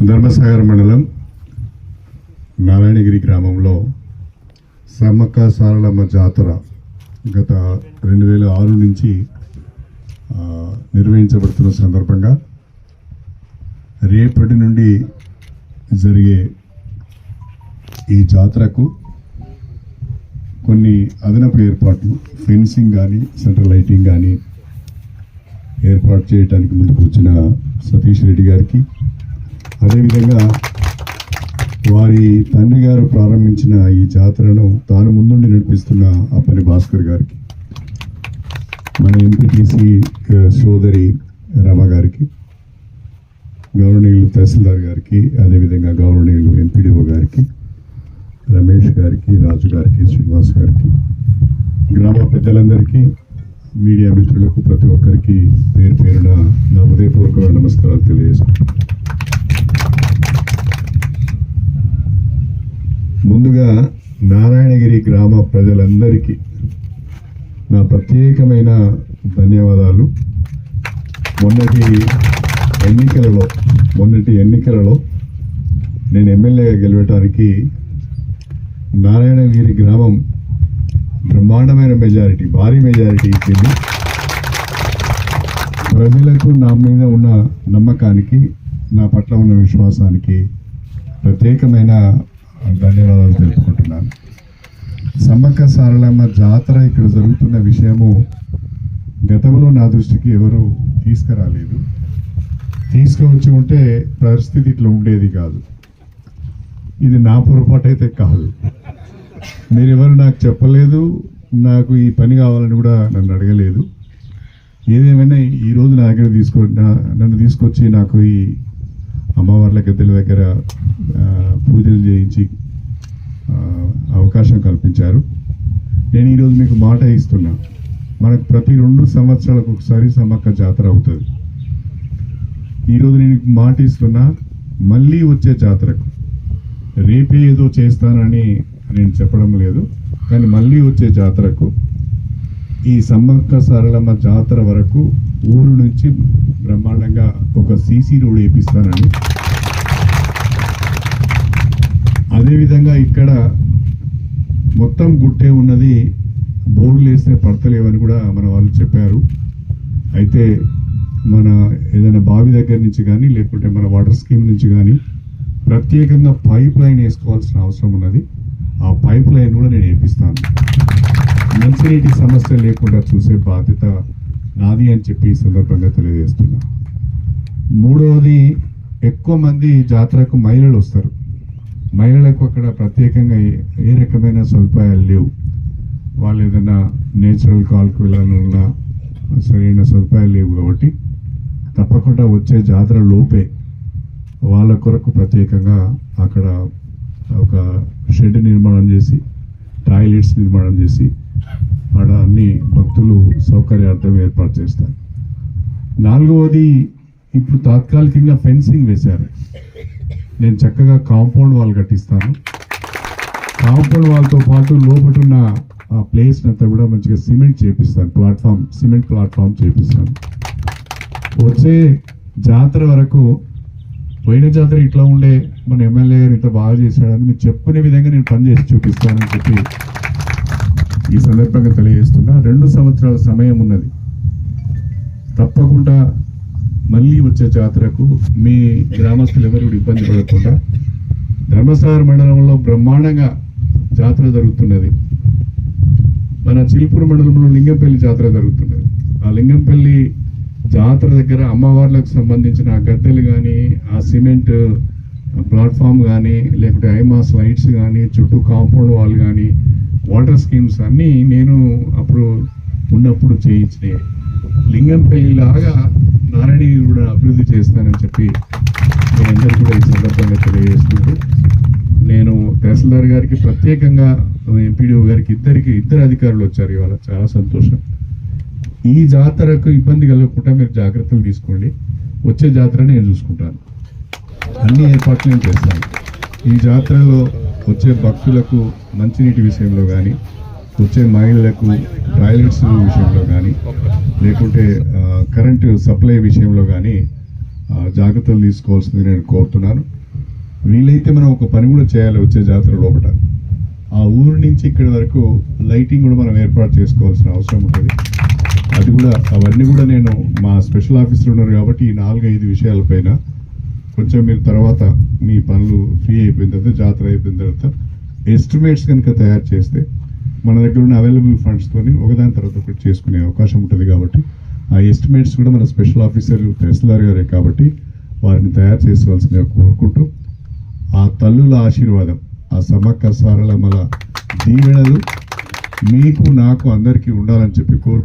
ధర్మసాగర్ మండలం నారాయణగిరి గ్రామంలో సమ్మక్క సారలమ్మ జాతర గత రెండు వేల ఆరు నుంచి నిర్వహించబడుతున్న సందర్భంగా రేపటి నుండి జరిగే ఈ జాతరకు కొన్ని అదనపు ఏర్పాట్లు ఫెన్సింగ్ కానీ సెంట్రల్ లైటింగ్ కానీ ఏర్పాటు చేయడానికి ముందుకు వచ్చిన సతీష్ రెడ్డి గారికి అదేవిధంగా వారి తండ్రి గారు ప్రారంభించిన ఈ జాతరను తాను ముందుండి నడిపిస్తున్న అప్పని భాస్కర్ గారికి మన ఎంపీటీసీ సోదరి రమ గారికి గౌరవనీయులు తహసీల్దార్ గారికి అదేవిధంగా గౌరవనీయులు ఎంపీడీఓ గారికి రమేష్ గారికి రాజు గారికి శ్రీనివాస్ గారికి గ్రామ పెద్దలందరికీ మీడియా మిత్రులకు ప్రతి ఒక్కరికి పేరు పేరున నా హృదయపూర్వక నమస్కారాలు తెలియజేస్తున్నాను. నారాయణగిరి గ్రామ ప్రజలందరికీ నా ప్రత్యేకమైన ధన్యవాదాలు. మొన్నటి ఎన్నికలలో మొన్నటి ఎన్నికలలో నేను ఎమ్మెల్యేగా గెలవటానికి నారాయణగిరి గ్రామం బ్రహ్మాండమైన మెజారిటీ భారీ మెజారిటీ ఇచ్చింది. ప్రజలకు నా మీద ఉన్న నమ్మకానికి నా పట్ల ఉన్న విశ్వాసానికి ప్రత్యేకమైన ధన్యవాదాలు తెలుపుకుంటున్నాను. సమ్మక్క సారలమ్మ జాతర ఇక్కడ జరుగుతున్న విషయము గతంలో నా దృష్టికి ఎవరు తీసుకురాలేదు. తీసుకువచ్చి ఉంటే పరిస్థితి ఇట్లా ఉండేది కాదు. ఇది నా పొరపాటు అయితే కాదు. మీరెవరు నాకు చెప్పలేదు నాకు ఈ పని కావాలని కూడా నన్ను అడగలేదు. ఏదేమైనా ఈరోజు నా దగ్గర తీసుకో నా- నన్ను తీసుకొచ్చి నాకు ఈ అమ్మవార్ల గద్దెల దగ్గర పూజలు చేయించి అవకాశం కల్పించారు. నేను ఈరోజు మీకు మాట ఇస్తున్నా. మనకు ప్రతి రెండు సంవత్సరాలకు ఒకసారి సమ్మక్క జాతర అవుతుంది. ఈరోజు నేను మాట ఇస్తున్నా మళ్ళీ వచ్చే జాతరకు. రేపే ఏదో చేస్తానని నేను చెప్పడం లేదు కానీ మళ్ళీ వచ్చే జాతరకు ఈ సమ్మక్క సరళమ్మ జాతర వరకు ఊరు నుంచి బ్రహ్మాండంగా ఒక సీసీ రోడ్ వేపిస్తానని అదేవిధంగా ఇక్కడ మొత్తం గుట్టే ఉన్నది బోర్డులు వేస్తే పడతలేవని కూడా మన వాళ్ళు చెప్పారు. అయితే మన ఏదైనా బావి దగ్గర నుంచి కానీ లేకుంటే మన వాటర్ స్కీమ్ నుంచి కానీ ప్రత్యేకంగా పైప్ లైన్ వేసుకోవాల్సిన అవసరం ఉన్నది. ఆ పైప్ లైన్ కూడా నేను వేపిస్తాను. మంచినీటి సమస్య లేకుండా చూసే బాధ్యత నాది అని చెప్పి ఈ సందర్భంగా తెలియజేస్తున్నా. మూడవది ఎక్కువ మంది జాతరకు మహిళలు వస్తారు. మహిళలకు అక్కడ ప్రత్యేకంగా ఏ- ఏ రకమైన సదుపాయాలు లేవు. వాళ్ళు ఏదైనా నేచురల్ కాల్కి వెళ్ళాలన్నా సరైన సదుపాయాలు లేవు కాబట్టి తప్పకుండా వచ్చే జాతర లోపే వాళ్ళ కొరకు ప్రత్యేకంగా అక్కడ ఒక షెడ్ నిర్మాణం చేసి టాయిలెట్స్ నిర్మాణం చేసి ఆడ అన్ని భక్తులు సౌకర్యార్థం ఏర్పాటు చేస్తారు. నాలుగవది ఇప్పుడు తాత్కాలికంగా ఫెన్సింగ్ వేశారు. నేను చక్కగా కాంపౌండ్ వాల్ కట్టిస్తాను. కాంపౌండ్ వాల్తో పాటు లోపటున్న ఆ ప్లేస్ అంతా కూడా మంచిగా సిమెంట్ చేపిస్తాను. ప్లాట్ఫామ్ సిమెంట్ ప్లాట్ఫామ్ చేపిస్తాను. వచ్చే జాతర వరకు పోయిన జాతర ఇట్లా ఉండే మన ఎమ్మెల్యే గారు ఇంత బాగా చేశాడని మీరు చెప్పుకునే విధంగా నేను పనిచేసి చూపిస్తానని చెప్పి ఈ సందర్భంగా తెలియజేస్తున్నా రెండు సంవత్సరాల సమయం ఉన్నది. తప్పకుండా మళ్ళీ వచ్చే జాతరకు మీ గ్రామస్తులు ఎవరు ఇబ్బంది పడకుండా ధర్మసాగర్ మండలంలో బ్రహ్మాండంగా జాతర జరుగుతున్నది. మన చిలుపూరు మండలంలో లింగంపల్లి జాతర జరుగుతున్నది. ఆ లింగంపల్లి జాతర దగ్గర అమ్మవార్లకు సంబంధించిన ఆ గద్దెలు కానీ ఆ సిమెంట్ ప్లాట్ఫామ్ కానీ లేకుంటే ఐమాస్ లైట్స్ కానీ చుట్టూ కాంపౌండ్ వాల్ కానీ వాటర్ స్కీమ్స్ అన్నీ నేను అప్పుడు ఉన్నప్పుడు చేయించినాయి. లింగంపల్లి లాగా నారాయణ కూడా అభివృద్ధి చేస్తానని చెప్పి మీరందరూ కూడా ఈ సందర్భంగా తెలియజేసుకుంటూ నేను తహసీల్దార్ గారికి ప్రత్యేకంగా ఎంపీడీఓ గారికి ఇద్దరికి ఇద్దరు అధికారులు వచ్చారు ఇవాళ. చాలా సంతోషం. ఈ జాతరకు ఇబ్బంది కలగకుండా మీరు జాగ్రత్తలు తీసుకోండి. వచ్చే జాతర నేను చూసుకుంటాను. అన్ని ఏర్పాట్లు నేను చేస్తాను. ఈ జాతరలో వచ్చే భక్తులకు మంచినీటి విషయంలో కానీ వచ్చే మహిళలకు టాయిలెట్స్ విషయంలో కానీ లేకుంటే కరెంటు సప్లై విషయంలో కానీ జాగ్రత్తలు తీసుకోవాల్సింది నేను కోరుతున్నాను. వీలైతే మనం ఒక పని కూడా చేయాలి వచ్చే జాతర లోపల. ఆ ఊరు నుంచి ఇక్కడి వరకు లైటింగ్ కూడా మనం ఏర్పాటు చేసుకోవాల్సిన అవసరం ఉంటుంది. అది కూడా అవన్నీ కూడా నేను మా స్పెషల్ ఆఫీసర్ ఉన్నారు కాబట్టి ఈ నాలుగు ఐదు విషయాలపైన కొంచెం మీరు తర్వాత మీ పనులు ఫ్రీ అయిపోయిన తర్వాత జాతర అయిపోయిన తర్వాత ఎస్టిమేట్స్ కనుక తయారు చేస్తే మన దగ్గర ఉన్న అవైలబుల్ ఫండ్స్తోని ఒకదాని తర్వాత ఒకటి చేసుకునే అవకాశం ఉంటుంది కాబట్టి ఆ ఎస్టిమేట్స్ కూడా మన స్పెషల్ ఆఫీసర్ తహసీల్దార్ గారే కాబట్టి వారిని తయారు చేసుకోవాల్సిన కోరుకుంటూ ఆ తల్లుల ఆశీర్వాదం ఆ సమ్మక్క సారలమ్మల దీవెనలు మీకు నాకు అందరికీ ఉండాలని చెప్పి కోరుకుంటున్నాను.